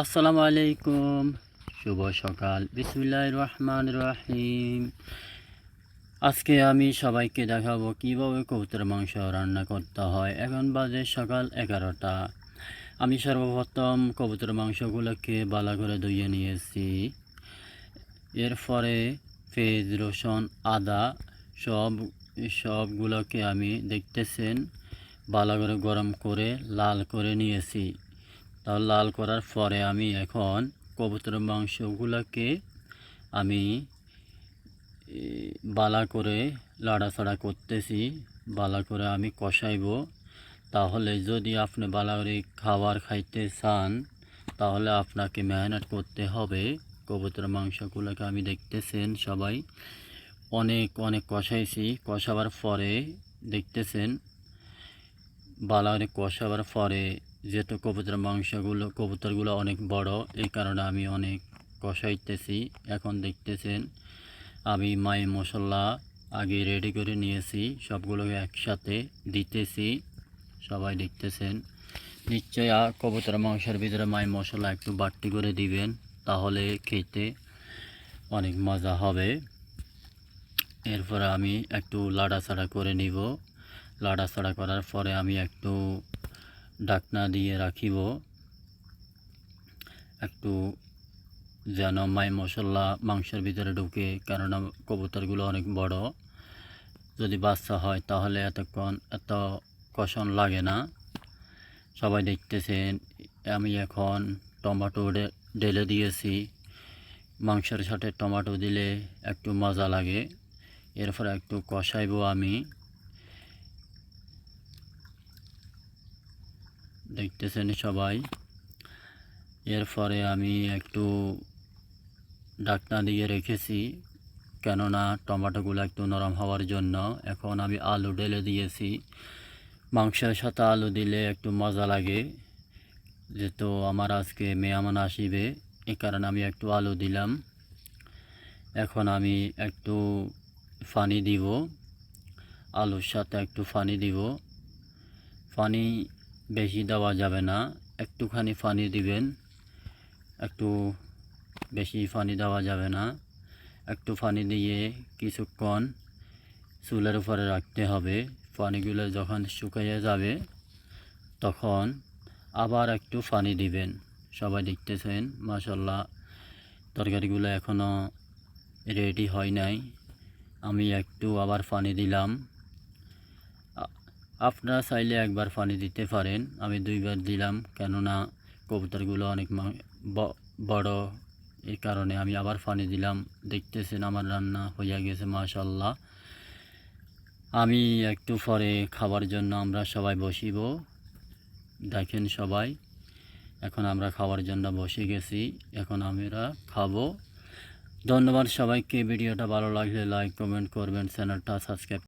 আসসালামু আলাইকুম। শুভ সকাল। বিসমুল্লাহ রহমান রহিম। আজকে আমি সবাইকে দেখাবো কীভাবে কবুতর মাংস রান্না করতে হয়। এখন বাজে সকাল এগারোটা। আমি সর্বপ্রথম কবুতর মাংসগুলোকে বালা করে ধুয়ে নিয়েছি। এরপরে পেঁয়াজ, রসুন, আদা সব, সবগুলোকে আমি দেখতেছেন, ভালো করে গরম করে লাল করে নিয়েছি। তা লাল করার পরে আমি এখন কবুতরের মাংসগুলোকে আমি বালা করে লাড়াছাড়া করতেছি, বালা করে আমি কষাইব। তাহলে যদি আপনি বালা করে খাবার খাইতে চান, তাহলে আপনাকে মেহনত করতে হবে। কবুতরের মাংসগুলোকে আমি দেখতেছেন সবাই। অনেক অনেক কষাইছি। কষাবার পরে দেখতেছেন বালা করে কষাবার পরে যেহেতু কবুতরের মাংসগুলো, কবুতরগুলো অনেক বড়, এই কারণে আমি অনেক কষাইতেছি। এখন দেখতেছেন, আমি মাই মশলা আগে রেডি করে নিয়েছি সবগুলোকে একসাথে দিতেছি। সবাই দেখতেছেন, নিশ্চয়ই কবুতরের মাংসের ভিতরে মাই মশলা একটু বাড়তি করে দিবেন, তাহলে খেতে অনেক মজা হবে। এরপরে আমি একটু লাড়াচাড়া করে নিব। লাড়াচাড়া করার পরে আমি একটু ডাকনা দিয়ে রাখিব। একটু যেন মাই মশলা মাংসের ভিতরে ঢুকে কেননা কবুতরগুলো অনেক বড়। যদি বাচ্চা হয় তাহলে এতক্ষণ এত কষণ লাগে না। সবাই দেখতেছেন, আমি এখন টমেটো ঢেলে দিয়েছি। মাংসের সাথে টমেটো দিলে একটু মজা লাগে। এরপর একটু কষাইব আমি। দেখতেছেন সবাই। এরপরে আমি একটু ডাকনা দিয়ে রেখেছি, কেননা টমেটোগুলো একটু নরম হওয়ার জন্য। এখন আমি আলু ঢেলে দিয়েছি। মাংসের সাথে আলু দিলে একটু মজা লাগে, যেহেতু আমার আজকে মেহমান আসিবে, এ কারণে আমি একটু আলু দিলাম। এখন আমি একটু পানি দিব, আলুর সাথে একটু পানি দিব। পানি বেশি দেওয়া যাবে না। একটুখানি পানি দিবেন। একটু বেশি পানি দেওয়া যাবে না। একটু পানি দিয়ে কিছুক্ষণ চুলের উপরে রাখতে হবে। পানিগুলো যখন শুকিয়ে যাবে, তখন আবার একটু পানি দিবেন। সবাই দেখতেছেন? মাসাল্লাহ তরকারিগুলো এখনও রেডি হয় নাই। আমি একটু আবার পানি দিলাম। আপনারা চাইলে একবার পানি দিতে পারেন। আমি দুইবার দিলাম, কেননা কবুতরগুলো অনেক বড়। এই কারণে আমি আবার পানি দিলাম। দেখতেছেন আমার রান্না হইয়া গেছে মাশাল্লাহ আমি একটু পরে খাবার জন্য আমরা সবাই বসিব। দেখেন সবাই, এখন আমরা খাওয়ার জন্য বসে গেছি। এখন আমরা খাব। ধন্যবাদ সবাইকে। ভিডিওটা ভালো লাগলে লাইক কমেন্ট করবেন, চ্যানেলটা সাবস্ক্রাইব